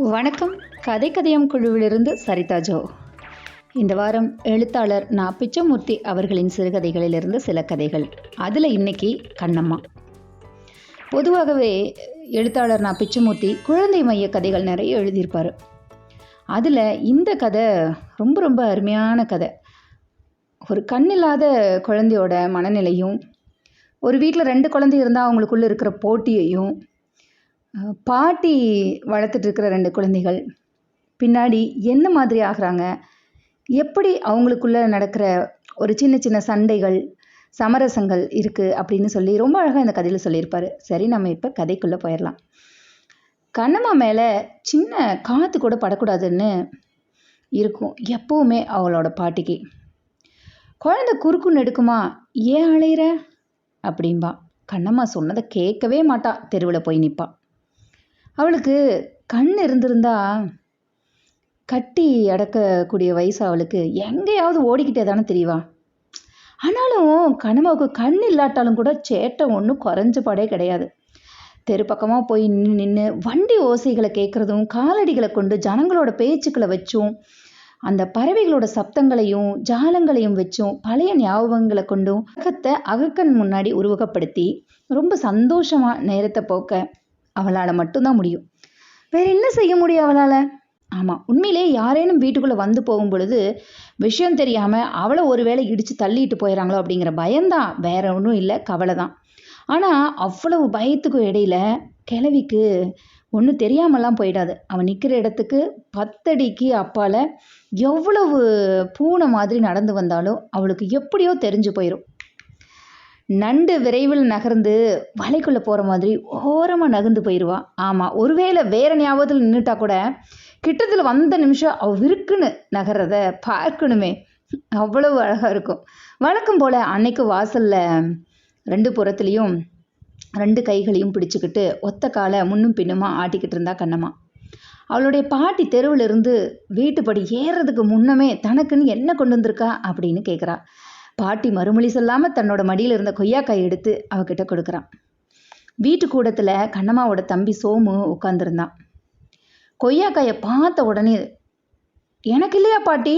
வணக்கம். கதை கதையம் குழுவிலிருந்து சரிதா ஜோ. இந்த வாரம் எழுத்தாளர் நா. பிச்சமூர்த்தி அவர்களின் சிறுகதைகளிலிருந்து சில கதைகள். அதில் இன்னைக்கு கண்ணம்மா. பொதுவாகவே எழுத்தாளர் நா. பிச்சமூர்த்தி குழந்தை மைய கதைகள் நிறைய எழுதியிருப்பார். அதில் இந்த கதை ரொம்ப ரொம்ப அருமையான கதை. ஒரு கண்ணில்லாத குழந்தையோட மனநிலையும் ஒரு வீட்டில் ரெண்டு குழந்தை இருந்தால் அவங்களுக்குள்ளே இருக்கிற போட்டியையும் பாட்டி வளர்த்துட்டு இருக்கிற ரெண்டு குழந்தைகள் பின்னாடி என்ன மாதிரி ஆகிறாங்க? எப்படி அவங்களுக்குள்ள நடக்கிற ஒரு சின்ன சின்ன சண்டைகள் சமரசங்கள் இருக்குது அப்படின்னு சொல்லி ரொம்ப அழகாக இந்த கதையில் சொல்லியிருப்பாரு. சரி நம்ம இப்போ கதைக்குள்ளே போயிடலாம் கண்ணம்மா மேலே சின்ன காற்று கூட படக்கூடாதுன்னு இருக்கும் எப்பவுமே அவளோட பாட்டிக்கு. குழந்தை குறுக்குன்னு எடுக்குமா? ஏன் அலையிற? அப்படின்பா கண்ணம்மா சொன்னதை கேட்கவே மாட்டா. தெருவில் போய் நிற்பா அவளுக்கு கண் இருந்திருந்தா கட்டி அடக்கக்கூடிய வயசு அவளுக்கு. எங்கேயாவது ஓடிக்கிட்டே தானே தெரியவா ஆனாலும் கனமாவுக்கு கண் இல்லாட்டாலும் கூட சேட்டை ஒன்றும் குறைஞ்ச பாடே கிடையாது. தெரு பக்கமாக போய் நின்று நின்று வண்டி ஓசைகளை கேட்குறதும் காலடிகளை கொண்டு ஜனங்களோட பேச்சுக்களை வச்சும் அந்த பறவைகளோட சப்தங்களையும் ஜாலங்களையும் வச்சும் பழைய ஞாபகங்களை கொண்டும் அகத்தை அகக்கண் முன்னாடி உருவகப்படுத்தி ரொம்ப சந்தோஷமாக நேரத்தை போக்க அவளால் மட்டும்தான் முடியும். வேற என்ன செய்ய முடியும் அவளால்? ஆமாம் உண்மையிலே யாரேனும் வீட்டுக்குள்ளே வந்து போகும் பொழுது விஷயம் தெரியாமல் அவளை ஒருவேளை இடித்து தள்ளிட்டு போயிடறாங்களோ அப்படிங்கிற பயம்தான். வேற ஒன்றும் இல்லை கவலை தான் ஆனால் அவ்வளவு பயத்துக்கும் இடையில கிழவிக்கு ஒன்றும் தெரியாமலாம் போயிடாது. அவன் நிற்கிற இடத்துக்கு பத்தடிக்கு அப்பால் எவ்வளவு பூனை மாதிரி நடந்து வந்தாலும் அவளுக்கு எப்படியோ தெரிஞ்சு போயிடும் நண்டு விரைவில் நகர்ந்து வலைக்குள்ளே போகிற மாதிரி ஓரமாக நகர்ந்து போயிடுவா ஆமாம் ஒருவேளை வேற ஞாபகத்தில் நின்றுட்டா கூட கிட்டத்தில் வந்த நிமிஷம் அவ விருக்குன்னு நகர்றத பார்க்கணுமே. அவ்வளவு அழகாக இருக்கும். வழக்கம் போல் அன்னைக்கு வாசலில் ரெண்டு புறத்துலேயும் ரெண்டு கைகளையும் பிடிச்சுக்கிட்டு ஒத்த காலை முன்னும் பின்னுமா ஆட்டிக்கிட்டு இருந்தா கண்ணம்மா. அவளுடைய பாட்டி தெருவில் இருந்து வீட்டுப்படி ஏறுறதுக்கு முன்னமே தனக்குன்னு என்ன கொண்டு வந்திருக்கா அப்படின்னு கேட்குறா பாட்டி மறுமொழி சொல்லாமல் தன்னோட மடியில் இருந்த கொய்யாக்காய் எடுத்து அவகிட்ட கொடுக்குறான். வீட்டு கூடத்தில் கண்ணம்மாவோட தம்பி சோமு உட்காந்துருந்தான் கொய்யாக்காயை பார்த்த உடனே எனக்கு இல்லையா பாட்டி?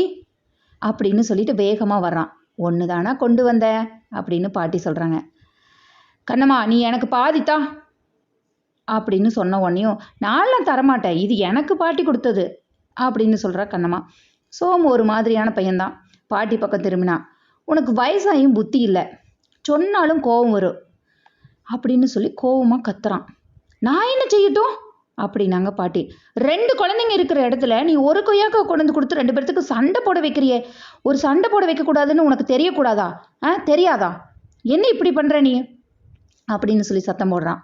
அப்படின்னு சொல்லிட்டு வேகமாக வர்றான். ஒன்று தானா கொண்டு வந்த? அப்படின்னு பாட்டி சொல்கிறாங்க கண்ணம்மா நீ எனக்கு பாதித்தா அப்படின்னு சொன்ன உடனேயும் நான்லாம் தரமாட்டேன். இது எனக்கு பாட்டி கொடுத்தது. அப்படின்னு சொல்கிறா கண்ணம்மா. சோமு ஒரு மாதிரியான பையன்தான். பாட்டி பக்கம் திரும்பினா உனக்கு வயசாயும் புத்தி இல்லை. சொன்னாலும் கோபம் வரும். அப்படின்னு சொல்லி கோவமாக கத்துறான். நான் என்ன செய்யட்டும்? அப்படின்னாங்க பாட்டி. ரெண்டு குழந்தைங்க இருக்கிற இடத்துல நீ ஒரு கொய்யாக்கா கொண்டு வந்து கொடுத்து ரெண்டு பேர்த்துக்கு சண்டை போட வைக்கிறியே. ஒரு சண்டை போட வைக்கக்கூடாதுன்னு உனக்கு தெரியக்கூடாதா? ஆ தெரியாதா? என்ன இப்படி பண்ணுற நீ? அப்படின்னு சொல்லி சத்தம் போடுறான்.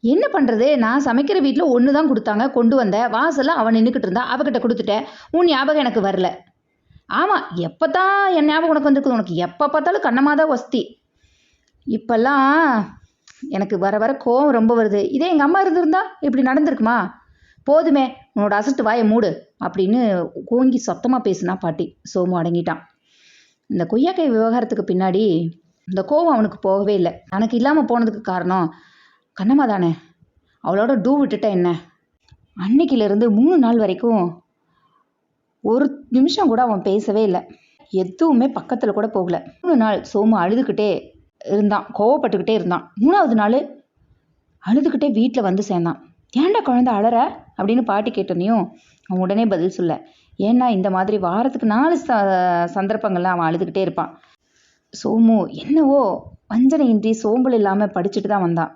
என்ன பண்ணுறது நான் சமைக்கிற வீட்டில் ஒன்று தான் கொடுத்தாங்க. கொண்டு வந்த. வாசலில் அவன் நின்றுக்கிட்டு இருந்தா. அவகிட்ட கொடுத்துட்டேன். உன் ஞாபகம் எனக்கு வரல. ஆமாம் எப்போ தான் என் ஞாபகம் உனக்கு வந்திருக்குது உனக்கு எப்போ பார்த்தாலும் கண்ணமாக தான் வஸ்தி இப்போல்லாம் எனக்கு வர வர கோவம் ரொம்ப வருது. இதே எங்கள் அம்மா இருந்திருந்தா இப்படி நடந்திருக்குமா? போதுமே உன்னோட அசட்டு வாயை மூடு அப்படின்னு கூங்கி சத்தமாக பேசினா பாட்டி. சோமு அடங்கிட்டான். இந்த கொய்யாக்கை விவகாரத்துக்கு பின்னாடி இந்த கோவம் அவனுக்கு போகவே இல்லை. தனக்கு இல்லாமல் போனதுக்கு காரணம் கண்ணம்மா தானே அவளோட டூ விட்டுட்டா என்ன? அன்னைக்கிலிருந்து மூணு நாள் வரைக்கும் ஒரு நிமிஷம் கூட அவன் பேசவே இல்லை. எதுவுமே பக்கத்தில் கூட போகல. மூணு நாள் சோமு அழுதுகிட்டே இருந்தான். கோவப்பட்டுக்கிட்டே இருந்தான். மூணாவது நாள் அழுதுகிட்டே வீட்டில் வந்து சேர்ந்தான். ஏன்டா குழந்தை அழற? அப்படின்னு பாட்டி கேட்டனையும் அவன் உடனே பதில் சொல்ல. ஏன்னா இந்த மாதிரி வாரத்துக்கு நாலு ச சந்தர்ப்பங்கள்ல அவன் அழுதுகிட்டே இருப்பான். சோமு என்னவோ வஞ்சனையின்றி சோம்பல் இல்லாமல் படிச்சுட்டு தான் வந்தான்.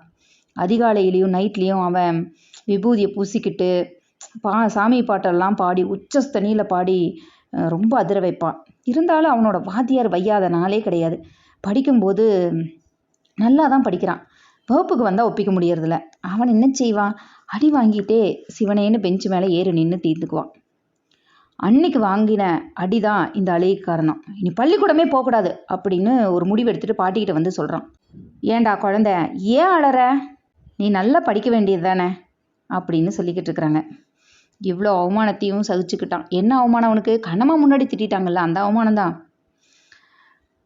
அதிகாலையிலையும் நைட்லேயும் அவன் விபூதியை பூசிக்கிட்டு பா சாமி பாட்டெல்லாம் பாடி உச்சஸ்தனியில் பாடி ரொம்ப அதிர வைப்பான். இருந்தாலும் அவனோட வாத்தியார் வையாத நாளே கிடையாது. படிக்கும்போது நல்லா தான் படிக்கிறான். வகுப்புக்கு வந்தால் ஒப்பிக்க முடியறதில்ல. அவன் என்ன செய்வான்? அடி வாங்கிட்டே சிவனேன்னு பெஞ்சு மேலே ஏறி நின்று தீர்த்துக்குவான் அன்னைக்கு வாங்கின அடிதான் இந்த அழுகைக்கு காரணம். இனி பள்ளிக்கூடமே போகக்கூடாது அப்படின்னு ஒரு முடிவு எடுத்துட்டு பாட்டிக்கிட்ட வந்து சொல்கிறான் ஏன்டா குழந்த ஏன் அழற நீ நல்லா படிக்க வேண்டியது தானே அப்படின்னு சொல்லிக்கிட்டு இருக்கிறாங்க. இவ்வளோ அவமானத்தையும் சகிச்சுக்கிட்டான். என்ன அவமானம் அவனுக்கு? கண்ணம்மா முன்னாடி திட்டாங்கல்ல அந்த அவமானம் தான்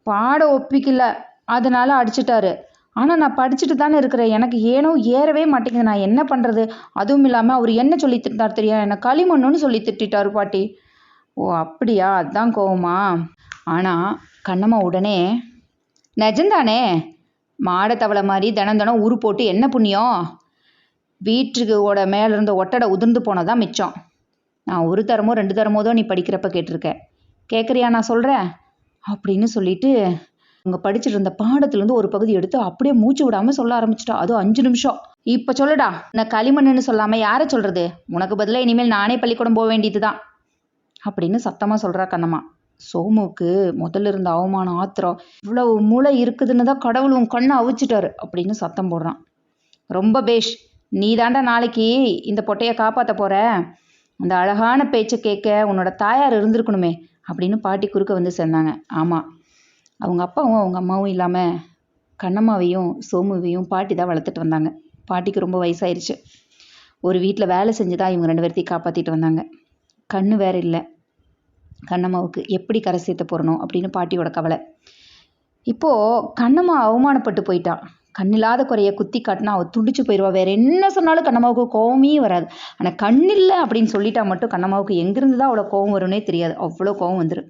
பாட ஒப்பிக்கல. அதனால அடிச்சிட்டாரு. ஆனால் நான் படிச்சுட்டு தானே இருக்கிறேன். எனக்கு ஏனோ ஏறவே மாட்டேங்குது. நான் என்ன பண்ணுறது அதுவும் இல்லாமல் அவர் என்ன சொல்லி திட்டார் தெரியா? என்னை களிமண்ணுன்னு சொல்லி திட்டார் பாட்டி. ஓ அப்படியா? அதான் கோவமா? ஆனால் கண்ணம்மா உடனே நிஜந்தானே? மாடை தவளை மாதிரி தினம் தினம் உரு போட்டு என்ன புண்ணியம்? வீட்டுக்கு ஓட மேலே இருந்த ஒட்டடை உதிர்ந்து போனதான் மிச்சம். நான் ஒரு தரமோ ரெண்டு தரமோ தான் நீ படிக்கிறப்ப கேட்டிருக்க. கேட்குறியா நான் சொல்கிறேன் அப்படின்னு சொல்லிட்டு அவங்க படிச்சுட்டு இருந்த பாடத்துலேருந்து ஒரு பகுதி எடுத்து அப்படியே மூச்சு விடாமல் சொல்ல ஆரம்பிச்சிட்டா. அதுவும் அஞ்சு நிமிஷம். இப்போ சொல்லுடா நான் களிமண்ணுன்னு சொல்லாமல் யாரை சொல்கிறது உனக்கு பதிலாக இனிமேல் நானே பள்ளிக்கூடம் போக வேண்டியது தான் அப்படின்னு சத்தமாக சொல்கிறா கண்ணம்மா. சோமுக்கு முதல்ல இருந்த அவமானம் ஆத்திரம் இவ்வளவு மூளை இருக்குதுன்னு தான் கடவுள் உன் கண்ணை அவிச்சிட்டாரு அப்படின்னு சத்தம் போடுறான். ரொம்ப பேஷ். நீ தாண்டா நாளைக்கு இந்த பொட்டையை காப்பாற்ற போற? அந்த அழகான பேச்சை கேட்க உன்னோட தாயார் இருந்திருக்கணுமே அப்படின்னு பாட்டி குறுக்க வந்து சேர்ந்தாங்க. ஆமாம் அவங்க அப்பாவும் அவங்க அம்மாவும் இல்லாமல் கண்ணம்மாவையும் சோமுவையும் பாட்டி தான் வளர்த்துட்டு வந்தாங்க. பாட்டிக்கு ரொம்ப வயசாயிருச்சு. ஒரு வீட்டில் வேலை செஞ்சு தான் இவங்க ரெண்டு பேர்த்தையும் காப்பாற்றிட்டு வந்தாங்க. கண்ணு வேற இல்லை. கண்ணம்மாவுக்கு எப்படி கரை சேர்த்து போடணும் அப்படின்னு பாட்டியோட கவலை. இப்போது கண்ணம்மா அவமானப்பட்டு போயிட்டான் கண்ணில்லாத குறைய குத்தி காட்டினா அவள் துடிச்சு போயிடுவா வேற என்ன சொன்னாலும் கண்ணம்மாவுக்கு கோவமே வராது. ஆனால் கண்ணில்லை அப்படின்னு சொல்லிட்டா மட்டும் கண்ணம்மாவுக்கு எங்கிருந்து தான் அவ்வளோ கோவம் வரும்னே தெரியாது. அவ்வளோ கோவம் வந்துடும்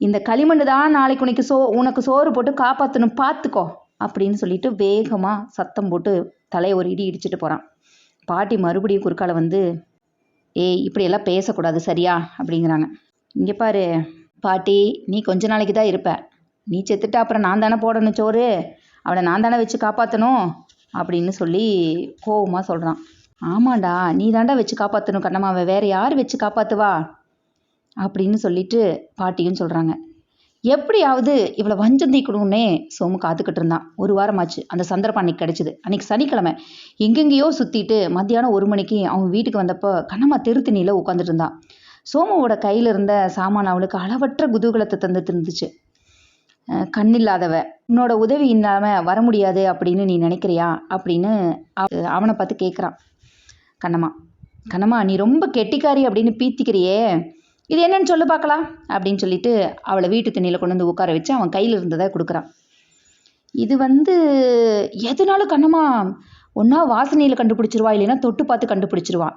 இந்த களிமண் தான் நாளைக்கு உனக்கு சோ உனக்கு சோறு போட்டு காப்பாற்றணும் பார்த்துக்கோ அப்படின்னு சொல்லிட்டு வேகமாக சத்தம் போட்டு தலையை ஒரு இடி இடிச்சிட்டு போகிறான் பாட்டி மறுபடியும் குறுக்கால வந்து ஏய் இப்படியெல்லாம் பேசக்கூடாது சரியா? அப்படிங்கிறாங்க. இங்கே பாரு பாட்டி நீ கொஞ்ச நாளைக்கு தான் இருப்ப. நீ செத்துட்டு அப்புறம் நான் தானே போடணும் சோறு? அவளை நான் தானே வச்சு காப்பாற்றணும் அப்படின்னு சொல்லி கோவமாக சொல்கிறான் ஆமாண்டா நீ தாண்டா வச்சு காப்பாற்றணும் கண்ணம்மாவை வேற யார் வச்சு காப்பாற்றுவா அப்படின்னு சொல்லிட்டு பாட்டியும் சொல்கிறாங்க எப்படியாவது இவளை வஞ்சம் தீக்கணும்னே சோமு காத்துக்கிட்டு இருந்தான். ஒரு வாரமாச்சு அந்த சந்தர்ப்பம் அன்னைக்கு கிடைச்சிது. அன்னைக்கு சனிக்கிழமை எங்கெங்கேயோ சுற்றிட்டு மத்தியானம் ஒரு மணிக்கு அவன் வீட்டுக்கு வந்தப்போ கண்ணம்மா தெருத்தினியில் உட்காந்துட்டு இருந்தான். சோமுவோட கையில் இருந்த சாமான் அவளுக்கு அளவற்ற குதூகலத்தை தந்துட்டு இருந்துச்சு. கண்ணில்லாதவ உன்னோட உதவி இல்லாமல் வர முடியாது அப்படின்னு நீ நினைக்கிறியா? அப்படின்னு அவனை பார்த்து கேட்குறான் கண்ணம்மா கண்ணம்மா நீ ரொம்ப கெட்டிக்காரி அப்படின்னு பீத்திக்கிறியே. இது என்னன்னு சொல்லு பார்க்கலாம் அப்படின்னு சொல்லிட்டு அவளை வீட்டு தண்ணியில் கொண்டு வந்து உட்கார வச்சு அவன் கையில் இருந்ததை கொடுக்குறான். இது வந்து எதுனாலும் கண்ணம்மா ஒன்றா வாசனையில் கண்டுபிடிச்சிருவா இல்லைன்னா தொட்டு பார்த்து கண்டுபிடிச்சிருவா.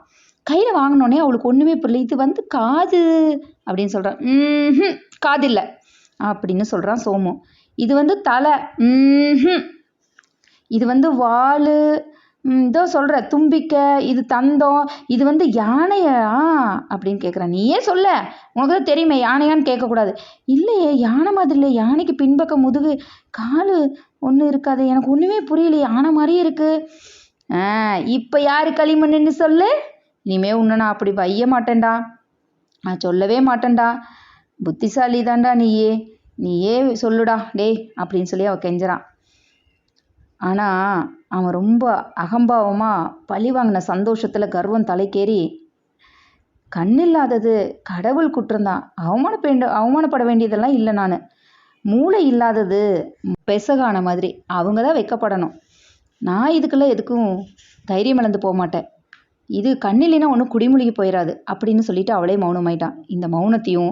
கையில் வாங்கினோடனே அவளுக்கு ஒன்றுமே புரியல. இது வந்து காது அப்படின்னு சொல்கிறான் காது இல்லை அப்படின்னு சொல்கிறான் சோமு. இது வந்து தலை இது வந்து வால் இதோ சொல்கிற தும்பிக்கை இது தந்தம் இது வந்து யானையா அப்படின்னு கேட்குறேன் நீயே சொல்ல. உனக்கு தான் தெரியுமே யானையான்னு கேட்கக்கூடாது இல்லையே யானை மாதிரி இல்லை யானைக்கு பின்பக்கம் முதுகு கால் ஒன்றும் இருக்காது. எனக்கு ஒன்றுமே புரியலையே. யானை மாதிரியே இருக்கு. ஆ இப்போ யார் களிமண்ணுன்னு சொல்லு. இனிமே உன்னை நான் அப்படி வைய மாட்டேன்டா. நான் சொல்லவே மாட்டேன்டா. புத்திசாலி தாண்டா நீயே. நீயே சொல்லுடா டேய் அப்படின்னு சொல்லி அவள் கெஞ்சுறான் ஆனால் அவன் ரொம்ப அகம்பாவமாக பழி வாங்கின சந்தோஷத்தில் கர்வம் தலைக்கேறி கண்ணில்லாதது கடவுள் குற்றம்தான். அவமானப்பேண்ட அவமானப்பட வேண்டியதெல்லாம் இல்லை நான். மூளை இல்லாதது பெசகான மாதிரி. அவங்க தான் வைக்கப்படணும். நான் இதுக்கெல்லாம் எதுக்கும் தைரியம் இழந்து போக மாட்டேன். இது கண்ணில்லைன்னா ஒன்றும் குடிமூழ்கி போயிடாது அப்படின்னு சொல்லிட்டு அவளே மௌனமாயிட்டான் இந்த மௌனத்தையும்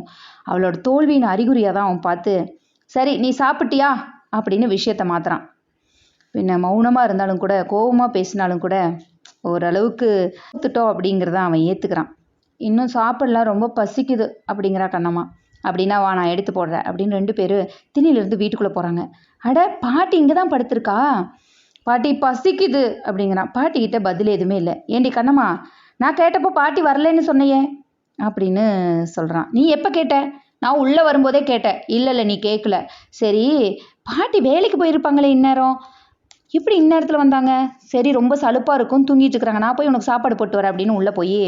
அவளோட தோல்வியின் அறிகுறியாக தான் அவன் பார்த்து சரி நீ சாப்பிட்டியா? அப்படின்னு விஷயத்த மாத்துறான். பின்ன மௌனமாக இருந்தாலும் கூட கோவமாக பேசினாலும் கூட ஓரளவுக்கு ஒத்துட்டோம் அப்படிங்கிறத அவன் ஏற்றுக்கிறான் இன்னும் சாப்பிடலாம் ரொம்ப பசிக்குது அப்படிங்கிறா கண்ணம்மா. அப்படின்னா வா நான் எடுத்து போடுறேன் அப்படின்னு ரெண்டு பேரும் திண்ணிலிருந்து வீட்டுக்குள்ளே போகிறாங்க அட பாட்டி இங்கே தான் படுத்திருக்கா? பாட்டி பசிக்குது அப்படிங்கிறான். பாட்டிக்கிட்ட பதில் எதுவுமே இல்லை. ஏண்டி கண்ணம்மா நான் கேட்டப்போ பாட்டி வரலைன்னு சொன்னையே. அப்படின்னு சொல்கிறான் நீ எப்போ கேட்ட? நான் உள்ளே வரும்போதே கேட்டேன் இல்லை இல்லை நீ கேட்கல சரி பாட்டி வேலைக்கு போயிருப்பாங்களே இந்நேரம். எப்படி இந்நேரத்தில் வந்தாங்க? சரி ரொம்ப சலுப்பாக இருக்கும் தூங்கிட்டு இருக்கிறாங்க. நான் போய் உனக்கு சாப்பாடு போட்டு வரேன் அப்படின்னு உள்ளே போய்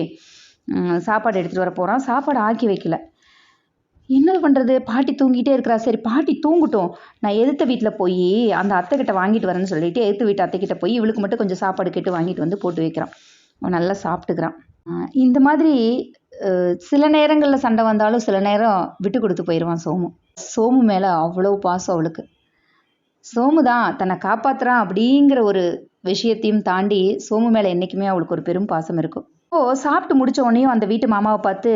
சாப்பாடு எடுத்துகிட்டு வர போகிறான் சாப்பாடு ஆக்கி வைக்கல. என்ன பண்ணுறது பாட்டி தூங்கிட்டே இருக்கிறா. சரி பாட்டி தூங்கட்டும். நான் எதிர்த்த வீட்டில் போய் அந்த அத்தை கிட்ட வாங்கிட்டு வரேன்னு சொல்லிட்டு எதிர்த்த வீட்டு அத்தைக்கிட்ட போய் இவளுக்கு மட்டும் கொஞ்சம் சாப்பாடு கேட்டு வாங்கிட்டு வந்து போட்டு வைக்கிறான். அவன் நல்லா சாப்பிட்டுக்கிறான். இந்த மாதிரி சில நேரங்களில் சண்டை வந்தாலும் சில நேரம் விட்டு கொடுத்து போயிடுவான் சோமு. சோமு மேலே அவ்வளோ பாசம் அவளுக்கு. சோமு தான் தன்னை காப்பாற்றுறான் அப்படிங்கிற ஒரு விஷயத்தையும் தாண்டி சோமு மேலே என்றைக்குமே அவளுக்கு ஒரு பெரும் பாசம் இருக்கும். ஓ சாப்பிட்டு முடித்த உடனேயும் அந்த வீட்டு மாமாவை பார்த்து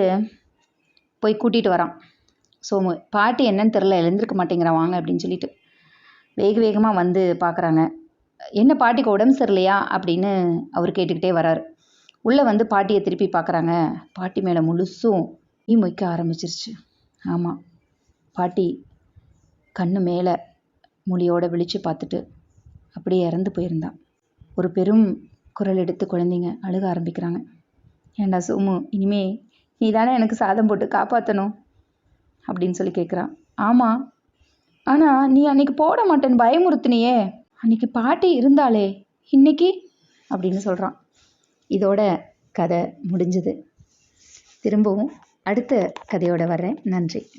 போய் கூட்டிகிட்டு வரான். சோமு பாட்டி என்னன்னு தெரில எழுந்திருக்க மாட்டேங்கிறான் வாங்க அப்படின்னு சொல்லிட்டு வேக வேகமாக வந்து பார்க்குறாங்க. என்ன பாட்டிக்கு உடம்பு சரியில்லையா? அப்படின்னு அவர் கேட்டுக்கிட்டே வராரு. உள்ளே வந்து பாட்டியை திருப்பி பார்க்குறாங்க. பாட்டி மேலே முழுசும் ஈ மொய்க்க ஆரம்பிச்சிருச்சு. ஆமாம் பாட்டி கண்ணு மேலே மொழியோட விழிச்சு பார்த்துட்டு அப்படியே இறந்து போயிருந்தான் ஒரு பெரும் குரல் எடுத்து குழந்தைங்க அழுக ஆரம்பிக்கிறாங்க. ஏண்டா சோமு இனிமே நீ தானே எனக்கு சாதம் போட்டு காப்பாற்றணும் அப்படின்னு சொல்லி கேட்குறான் ஆமாம் ஆனால் நீ அன்னைக்கு போட மாட்டேன்னு பயமுறுத்துனியே. அன்னைக்கு பாட்டி இருந்தாளே இன்னைக்கு? அப்படின்னு சொல்கிறான் இதோட கதை முடிஞ்சுது. திரும்பவும் அடுத்த கதையோடு வர்றேன். நன்றி.